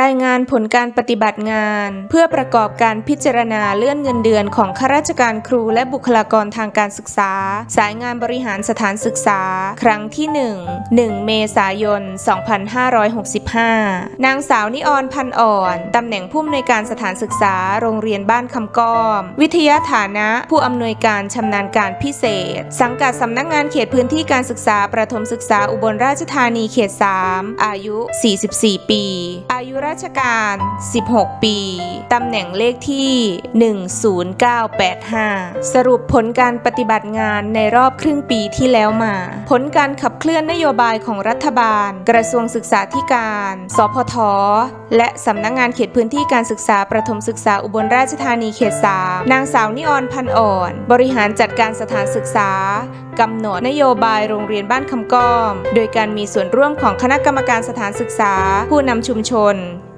รายงานผลการปฏิบัติงาน เพื่อประกอบการพิจารณาเลื่อนเงินเดือนของข้าราชการครูและบุคลากรทางการศึกษา สายงานบริหารสถานศึกษา ครั้งที่ 1 1 เมษายน 2565 นางสาวนิออนพันอ่อน ตำแหน่งผู้อำนวยการสถานศึกษาโรงเรียนบ้านคำก้อม วิทยาฐานะ ผู้อำนวยการชำนาญการพิเศษ สังกัดสำนักงานเขตพื้นที่การศึกษาประถมศึกษาอุบลราชธานีเขต 3 อายุ 44 ปี อายุราชการ 16 ปี ตำแหน่งเลขที่ 10985 สรุปผลการปฏิบัติงานในรอบครึ่งปีที่แล้วมา ผลการขับเคลื่อนนโยบายของรัฐบาล กระทรวงศึกษาธิการ สพท และสำนักงานเขตพื้นที่การศึกษาประถมศึกษาอุบลราชธานีเขต 3 นางสาวนิออนพันอ่อน บริหารจัดการสถานศึกษากำหนดนโยบายโรงเรียนบ้านคำก้อม โดยการมีส่วนร่วมของคณะกรรมการสถานศึกษา ผู้นำชุมชน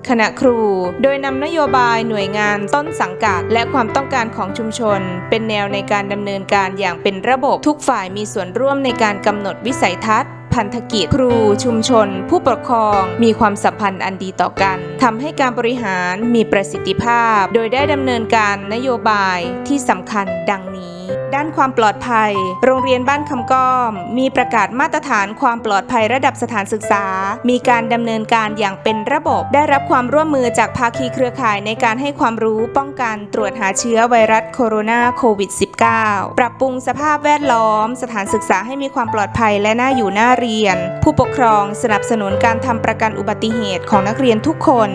คณะครู โดยนำนโยบายหน่วยงานต้นสังกัด และความต้องการของชุมชน เป็นแนวในการดำเนินการอย่างเป็นระบบ ทุกฝ่ายมีส่วนร่วมในการกำหนดวิสัยทัศน์พันธกิจครูชุมชน ผู้ปกครอง มีความสัมพันธ์อันดีต่อกันทำให้การบริหารมีประสิทธิภาพ โดยได้ดำเนินการนโยบายที่สำคัญดังนี้ ด้านความปลอดภัย โรงเรียนบ้านคำก้อม มีประกาศมาตรฐานความปลอดภัยระดับสถานศึกษา มีการดำเนินการอย่างเป็นระบบ ได้รับความร่วมมือจากภาคีเครือข่ายในการให้ความรู้ป้องกันตรวจหาเชื้อไวรัสโคโรนาโควิด -19 ปรับปรุงสภาพแวดล้อม สถานศึกษาให้มีความปลอดภัยและน่าอยู่น่าเรียน ผู้ปกครองสนับสนุนการทำประกันอุบัติเหตุของนักเรียนทุกคน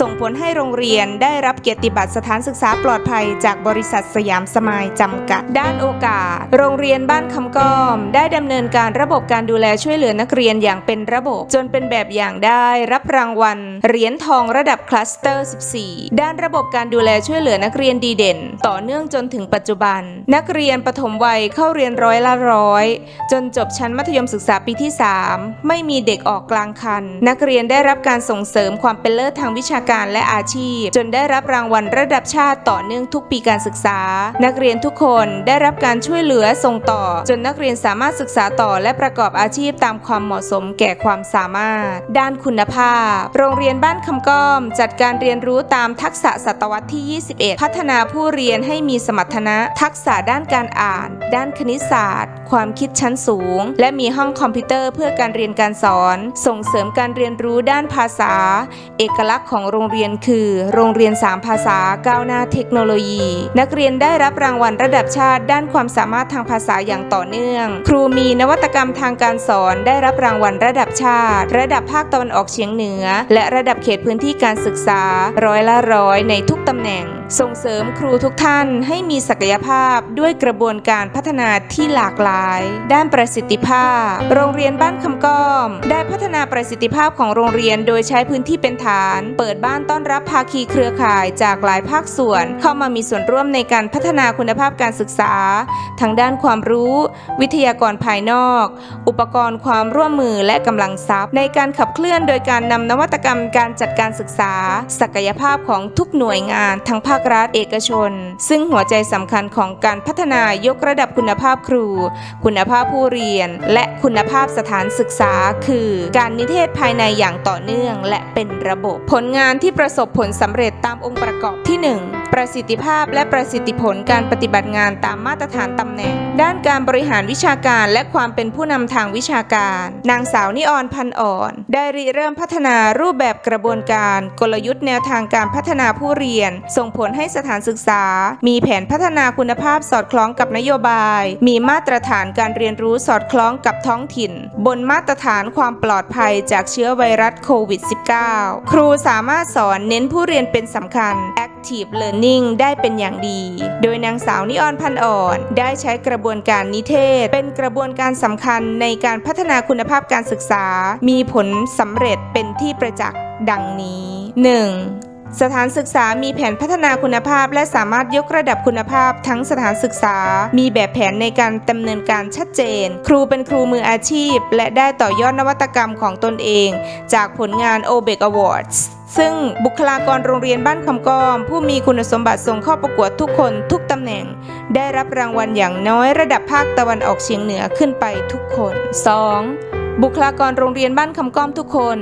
ส่งผลให้โรงเรียนได้รับเกียรติบัตรสถานศึกษาปลอดภัยจากบริษัทสยามสมายจำกัดด้านโอกาส โรงเรียนบ้านคำก้อม ได้ดำเนินการระบบการดูแลช่วยเหลือนักเรียนอย่างเป็นระบบ จนเป็นแบบอย่างได้รับรางวัลเหรียญทองระดับคลัสเตอร์ 14 ด้านระบบการดูแลช่วยเหลือนักเรียนดีเด่น ต่อเนื่องจนถึงปัจจุบัน นักเรียนปฐมวัยเข้าเรียนร้อยละร้อย จนจบชั้นมัธยมศึกษาปีที่ 3 ไม่มีเด็กออกกลางคัน นักเรียนได้รับการส่งเสริมความเป็นเลิศทางวิชาการและอาชีพ จนได้รับรางวัลระดับชาติต่อเนื่องทุกปีการศึกษา นักเรียนทุกคนได้ได้รับการช่วยเหลือส่งต่อ จนนักเรียนสามารถศึกษาต่อ และประกอบอาชีพตามความเหมาะสมแก่ความสามารถ ด้านคุณภาพ โรงเรียนบ้านคำก้อม จัดการเรียนรู้ตามทักษะศตวรรษที่ 21 พัฒนาผู้เรียนให้มีสมรรถนะ ทักษะด้านการอ่าน ด้านคณิตศาสตร์ ความคิดชั้นสูง และมีห้องคอมพิวเตอร์เพื่อการเรียนการสอน ส่งเสริมการเรียนรู้ด้านภาษา เอกลักษณ์ของโรงเรียนคือ โรงเรียน 3 ภาษาก้าวหน้าเทคโนโลยี นักเรียนได้รับรางวัลระดับชาติด้านความสามารถทางภาษาอย่างต่อเนื่อง ครูมีนวัตกรรมทางการสอนได้รับรางวัลระดับชาติ ระดับภาคตะวันออกเฉียงเหนือ และระดับเขตพื้นที่การศึกษาร้อยละร้อยในทุกตำแหน่งส่งเสริมครูทุกท่านให้มีศักยภาพด้วยกระบวนการพัฒนาที่หลากหลาย ด้านประสิทธิภาพ โรงเรียนบ้านคำก้อม ได้พัฒนาประสิทธิภาพของโรงเรียนโดยใช้พื้นที่เป็นฐาน เปิดบ้านต้อนรับภาคีเครือข่ายจากหลายภาคส่วน เข้ามามีส่วนร่วมในการพัฒนาคุณภาพการศึกษาทั้งด้านความรู้ วิทยากรภายนอก อุปกรณ์ความร่วมมือและกำลังทรัพย์ ในการขับเคลื่อนโดยการนำนวัตกรรมการจัดการศึกษา ศักยภาพของทุกหน่วยงานทั้งภาคาครัฐเอกชน ซึ่งหัวใจสำคัญของการพัฒนายกระดับคุณภาพครู คุณภาพผู้เรียน และคุณภาพสถานศึกษา คือการนิเทศภายในอย่างต่อเนื่อง และเป็นระบบ ผลงานที่ประสบผลสำเร็จตามองค์ประกอบที่ 1 ประสิทธิภาพและประสิทธิผลการปฏิบัติงานตามมาตรฐานตำแหน่ง ด้านการบริหารวิชาการและความเป็นผู้นำทางวิชาการ นางสาวนิออนพันอ่อน ได้ริเริ่มพัฒนารูปแบบกระบวนการ กลยุทธ์แนวทางการพัฒนาผู้เรียนส่งผลให้สถานศึกษา มีแผนพัฒนาคุณภาพสอดคล้องกับนโยบาย มีมาตรฐานการเรียนรู้สอดคล้องกับท้องถิ่น บนมาตรฐานความปลอดภัยจากเชื้อไวรัสโควิด -19 ครูสามารถสอนเน้นผู้เรียนเป็นสำคัญ Active Learning ได้เป็นอย่างดี โดยนางสาวนิออนพันอ่อน ได้ใช้กระบวนการนิเทศ เป็นกระบวนการสำคัญในการพัฒนาคุณภาพการศึกษา มีผลสำเร็จเป็นที่ประจักษ์ดังนี้ 1. สถานศึกษามีแผนพัฒนาคุณภาพ และสามารถยกระดับคุณภาพทั้งสถานศึกษา มีแบบแผนในการดำเนินการชัดเจน ครูเป็นครูมืออาชีพ และได้ต่อยอดนวัตกรรมของตนเอง จากผลงาน o b e c Awards ซึ่งบุคลากรโรงเรียนบ้านคำก้อม ผู้มีคุณสมบัติส่งเข้าประกวดทุกคนทุกตำแหน่ง ได้รับรางวัลอย่างน้อยระดับภาคตะวันออกเฉียงเหนือขึ้นไปทุกคน 2. บุคลากรโรงเรียนบ้านคำก้อมทุกคน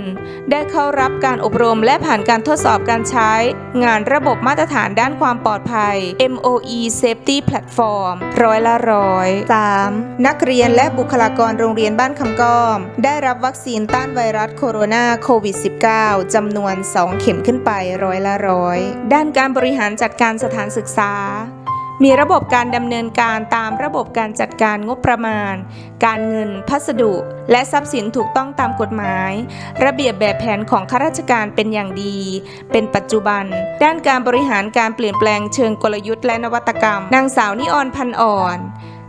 ได้เข้ารับการอบรมและผ่านการทดสอบการใช้ งานระบบมาตรฐานด้านความปลอดภัย MOE Safety Platform ร้อยละร้อย 3. นักเรียนและบุคลากรโรงเรียนบ้านคำก้อม ได้รับวัคซีนต้านไวรัสโคโรนาโควิด -19 จำนวน 2 เข็มขึ้นไปร้อยละร้อย ด้านการบริหารจัดการสถานศึกษา มีระบบการดำเนินการตามระบบการจัดการงบประมาณ การเงิน พัสดุ และทรัพย์สินถูกต้องตามกฎหมาย ระเบียบแบบแผนของข้าราชการเป็นอย่างดี เป็นปัจจุบัน ด้านการบริหารการเปลี่ยนแปลงเชิงกลยุทธ์และนวัตกรรม นางสาวนิออนพันอ่อน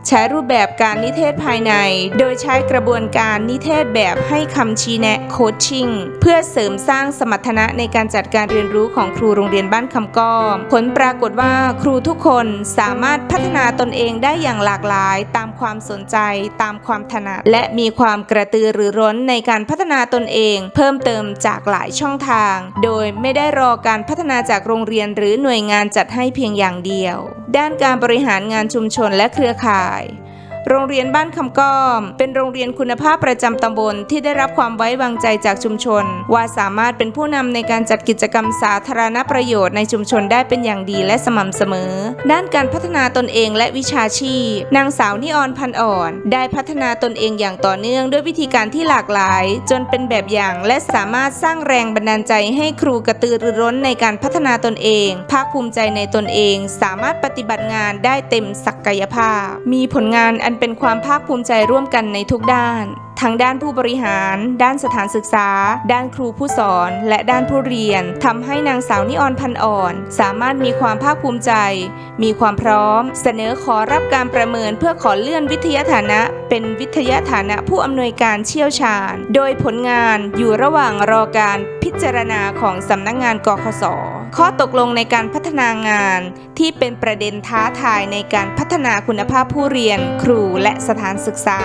ใช้รูปแบบการนิเทศภายใน โดยใช้กระบวนการนิเทศแบบให้คำชี้แนะโคชชิ่งเพื่อเสริมสร้างสมรรถนะในการจัดการเรียนรู้ของครูโรงเรียนบ้านคำก้อมผลปรากฏว่าครูทุกคนสามารถพัฒนาตนเองได้อย่างหลากหลาย ตามความสนใจ ตามความถนัดและมีความกระตือรือร้นในการพัฒนาตนเอง เพิ่มเติมจากหลายช่องทาง โดยไม่ได้รอการพัฒนาจากโรงเรียนหรือหน่วยงานจัดให้เพียงอย่างเดียว ด้านการบริหารงานชุมชนและเครือข่าย Bye. โรงเรียนบ้านคำก้อม เป็นโรงเรียนคุณภาพประจำตำบลที่ได้รับความไว้วางใจจากชุมชน ว่าสามารถเป็นผู้นำในการจัดกิจกรรมสาธารณประโยชน์ในชุมชนได้เป็นอย่างดีและสม่ำเสมอ ด้านการพัฒนาตนเองและวิชาชีพ นางสาวนิออนพันอ่อน ได้พัฒนาตนเองอย่างต่อเนื่องด้วยวิธีการที่หลากหลาย จนเป็นแบบอย่างและสามารถสร้างแรงบันดาลใจให้ครูกระตือรือร้นในการพัฒนาตนเอง ภาคภูมิใจในตนเอง สามารถปฏิบัติงานได้เต็มศักยภาพ มีผลงานอันเป็นความภาคภูมิใจร่วมกันในทุกด้านทั้งด้านผู้บริหาร ด้านสถานศึกษา ด้านครูผู้สอน และด้านผู้เรียนทำให้นางสาวนิออนพันอ่อน สามารถมีความภาคภูมิใจ มีความพร้อม เสนอขอรับการประเมินเพื่อขอเลื่อนวิทยาฐานะ เป็นวิทยาฐานะผู้อำนวยการเชี่ยวชาญ โดยผลงานอยู่ระหว่างรอการพิจารณาของสำนักงงานกคสข้อตกลงในการพัฒนางานที่เป็นประเด็นท้าทายในการพัฒนาคุณภาพผู้เรียน ครูและสถานศึกษา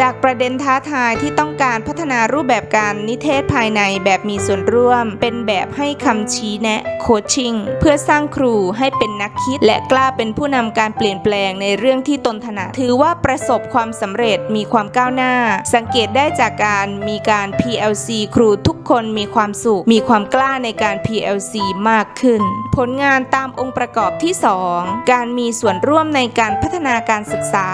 จากประเด็นท้าทายที่ต้องการพัฒนารูปแบบการนิเทศภายในแบบมีส่วนร่วม เป็นแบบให้คำชี้แนะโคชชิ่งเพื่อสร้างครูให้เป็นนักคิด และกล้าเป็นผู้นำการเปลี่ยนแปลงในเรื่องที่ตนถนัดถือว่าประสบความสำเร็จมีความก้าวหน้า สังเกตได้จากการมีการ PLC ครูทุกคนมีความสุขมีความกล้าในการ PLC มากขึ้น ผลงานตามองค์ประกอบที่2 การมีส่วนร่วมในการพัฒนาการศึกษา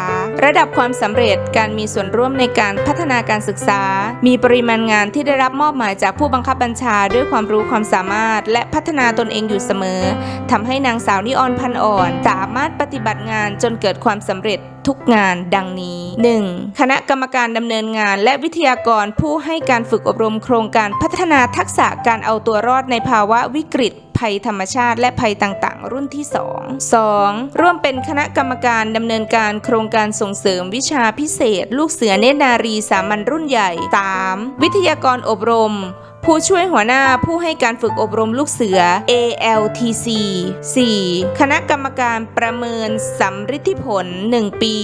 ระดับความสำเร็จการมีส่วนร่วมในการพัฒนาการศึกษา มีปริมาณงานที่ได้รับมอบหมายจากผู้บังคับบัญชาด้วยความรู้ความสามารถ และพัฒนาตนเองอยู่เสมอทำให้นางสาวนิออนพันอ่อน สามารถปฏิบัติงานจนเกิดความสำเร็จทุกงานดังนี้ 1. คณะกรรมการดำเนินงาน และวิทยากรผู้ให้การฝึกอบรมโครงการพัฒนาทักษะการเอาตัวรอดในภาวะวิกฤตภัยธรรมชาติและภัยต่างๆ รุ่นที่ 2 2. ร่วมเป็นคณะกรรมการดำเนินการโครงการส่งเสริมวิชาพิเศษ ลูกเสือเนตรนารีสามัญรุ่นใหญ่ 3. วิทยากรอบรม ผู้ช่วยหัวหน้าผู้ให้การฝึกอบรมลูกเสือ ALTC 4. คณะกรรมการประเมินสำฤทธิผล 1 ปี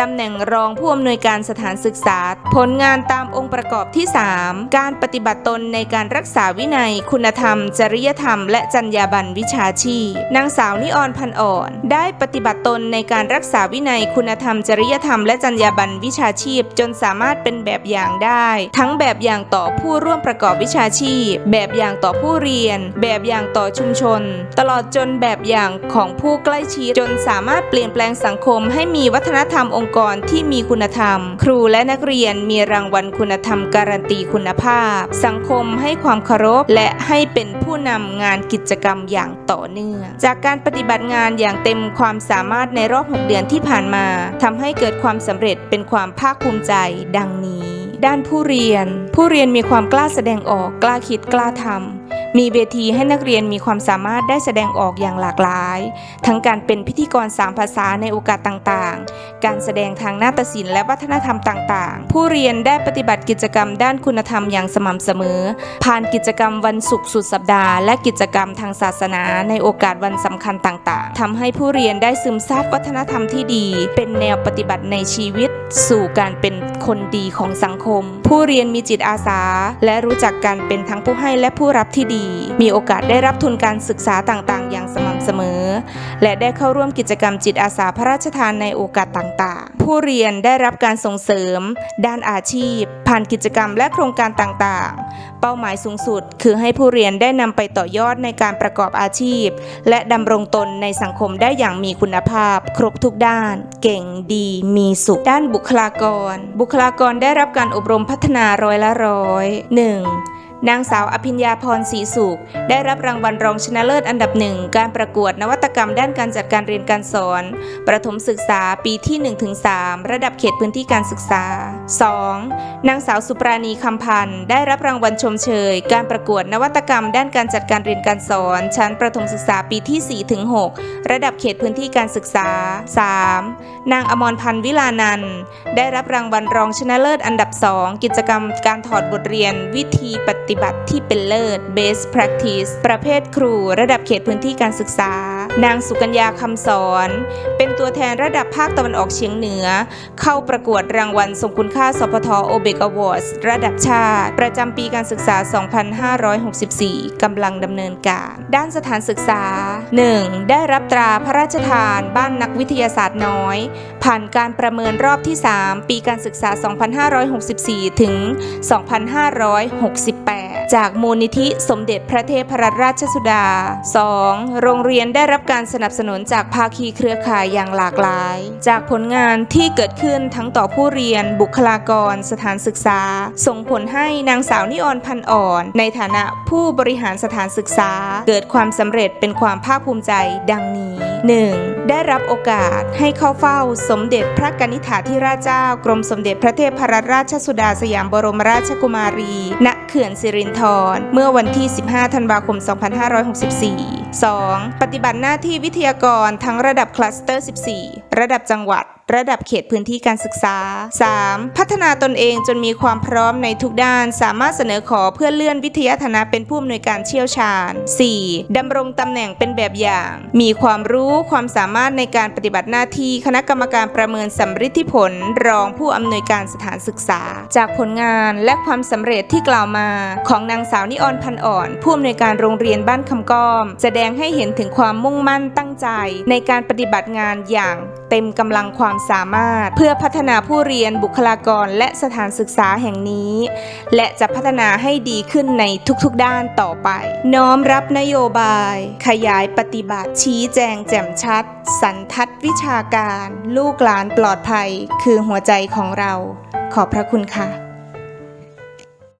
ตำแหน่งรองผู้อำนวยการสถานศึกษา ผลงานตามองค์ประกอบที่ 3 การปฏิบัติตนในการรักษาวินัย คุณธรรม จริยธรรม และจรรยาบรรณวิชาชีพ นางสาวนิออนพันอ่อน ได้ปฏิบัติตนในการรักษาวินัย คุณธรรม จริยธรรม และจรรยาบรรณวิชาชีพ จนสามารถเป็นแบบอย่างได้ ทั้งแบบอย่างต่อผู้ร่วมประกอบวิชาชีพ แบบอย่างต่อผู้เรียน แบบอย่างต่อชุมชน ตลอดจนแบบอย่างของผู้ใกล้ชิดจนสามารถเปลี่ยนแปลงสังคมให้มีวัฒนธรรมองค์กรที่มีคุณธรรม ครูและนักเรียนมีรางวัลคุณธรรมการันตีคุณภาพ สังคมให้ความเคารพและให้เป็นผู้นำงานกิจกรรมอย่างต่อเนื่อง จากการปฏิบัติงานอย่างเต็มความสามารถในรอบ 6 เดือนที่ผ่านมาทำให้เกิดความสำเร็จเป็นความภาคภูมิใจดังนี้ ด้านผู้เรียน ผู้เรียนมีความกล้าแสดงออก กล้าคิดกล้าทำ มีเวทีให้นักเรียนมีความสามารถได้แสดงออกอย่างหลากหลาย ทั้งการเป็นพิธีกรสามภาษาในโอกาสต่างๆ การแสดงทางนาฏศิลป์และวัฒนธรรมต่างๆ ผู้เรียนได้ปฏิบัติกิจกรรมด้านคุณธรรมอย่างสม่ำเสมอ ผ่านกิจกรรมวันศุกร์สุดสัปดาห์ และกิจกรรมทางศาสนา ในโอกาสวันสำคัญต่างๆทำให้ผู้เรียนได้ซึมซับวัฒนธรรมที่ดี เป็นแนวปฏิบัติในชีวิต สู่การเป็นคนดีของสังคม ผู้เรียนมีจิตอาสา และรู้จักการเป็นทั้งผู้ให้และผู้รับที่ดีมีโอกาสได้รับทุนการศึกษาต่างๆ อย่างสม่ำเสมอ และได้เข้าร่วมกิจกรรมจิตอาสาพระราชทานในโอกาสต่างๆ ผู้เรียนได้รับการส่งเสริม ด้านอาชีพ ผ่านกิจกรรมและโครงการต่างๆ เป้าหมายสูงสุด คือให้ผู้เรียนได้นำไปต่อยอดในการประกอบอาชีพ และดำรงตนในสังคมได้อย่างมีคุณภาพ ครบทุกด้าน เก่งดีมีสุขด้านบุคลากร บุคลากรได้รับการอบรมพัฒนาร้อยละร้อยห นางสาวอภิญญาพรศรีสุข ได้รับรางวัลรองชนะเลิศอันดับหนึ่งการประกวดนวัตกรรมด้านการจัดการเรียนการสอน ประถมศึกษาปีที่ 1-3 ระดับเขตพื้นที่การศึกษา 2. นางสาวสุปราณีคำพันธ์ได้รับรางวัลชมเชย การประกวดนวัตกรรมด้านการจัดการเรียนการสอน ชั้นประถมศึกษาปีที่ 4-6 ระดับเขตพื้นที่การศึกษา 3. นางอมรพันธ์วิลานันได้รับรางวัลรองชนะเลิศอันดับ 2 กิจกรรมการถอดบทเรียนวิธีปฏิฏิบัติที่เป็นเลิศ Best Practice ประเภทครู ระดับเขตพื้นที่การศึกษา นางสุกัญญาคำสอน เป็นตัวแทนระดับภาคตะวันออกเฉียงเหนือ เข้าประกวดรางวัลทรงคุณค่าสพทโอเบกอวอร์ดระดับชาติ ประจำปีการศึกษา 2564 กำลังดำเนินการ ด้านสถานศึกษา 1. ได้รับตราพระราชทาน บ้านนักวิทยาศาสตร์น้อย ผ่านการประเมินรอบที่ 3 ปีการศึกษา 2564 ถึง 2568 จากมูลนิธิสมเด็จพระเทพรัตนราชสุดา 2. โรงเรียนได้รับการสนับสนุนจากภาคีเครือข่ายอย่างหลากหลาย จากผลงานที่เกิดขึ้นทั้งต่อผู้เรียน บุคลากร สถานศึกษา ส่งผลให้นางสาวนิออนพันอ่อน ในฐานะผู้บริหารสถานศึกษา เกิดความสำเร็จเป็นความภาคภูมิใจดังนี้ 1. ได้รับโอกาสให้เข้าเฝ้าสมเด็จพระกนิษฐาธิราชเจ้ากรมสมเด็จพระเทพรัตนราชสุดาสยามบรมราชกุมารี ณ เขื่อนสิรินธร เมื่อวันที่ 15 ธันวาคม 2564 2. ปฏิบัติหน้าที่วิทยากรทั้งระดับคลัสเตอร์ 14 ระดับจังหวัด ระดับเขตพื้นที่การศึกษา 3. พัฒนาตนเองจนมีความพร้อมในทุกด้าน สามารถเสนอขอเพื่อเลื่อนวิทยาฐานะเป็นผู้อำนวยการเชี่ยวชาญ 4. ดำรงตำแหน่งเป็นแบบอย่าง มีความรู้ความสามารถในการปฏิบัติหน้าที่คณะกรรมการประเมินสำฤทธิผล รองผู้อำนวยการสถานศึกษา จากผลงานและความสำเร็จที่กล่าวมา ของนางสาวนิออนพันอ่อน ผู้อำนวยการโรงเรียนบ้านคำก้อมแสดงให้เห็นถึงความมุ่งมั่นตั้งใจ ในการปฏิบัติงานอย่างเต็มกำลังความสามารถ เพื่อพัฒนาผู้เรียนบุคลากรและสถานศึกษาแห่งนี้ และจะพัฒนาให้ดีขึ้นในทุกๆด้านต่อไป น้อมรับนโยบาย ขยายปฏิบัติชี้แจงแจ่มชัด สันทัดวิชาการ ลูกหลานปลอดภัย คือหัวใจของเรา ขอบพระคุณค่ะ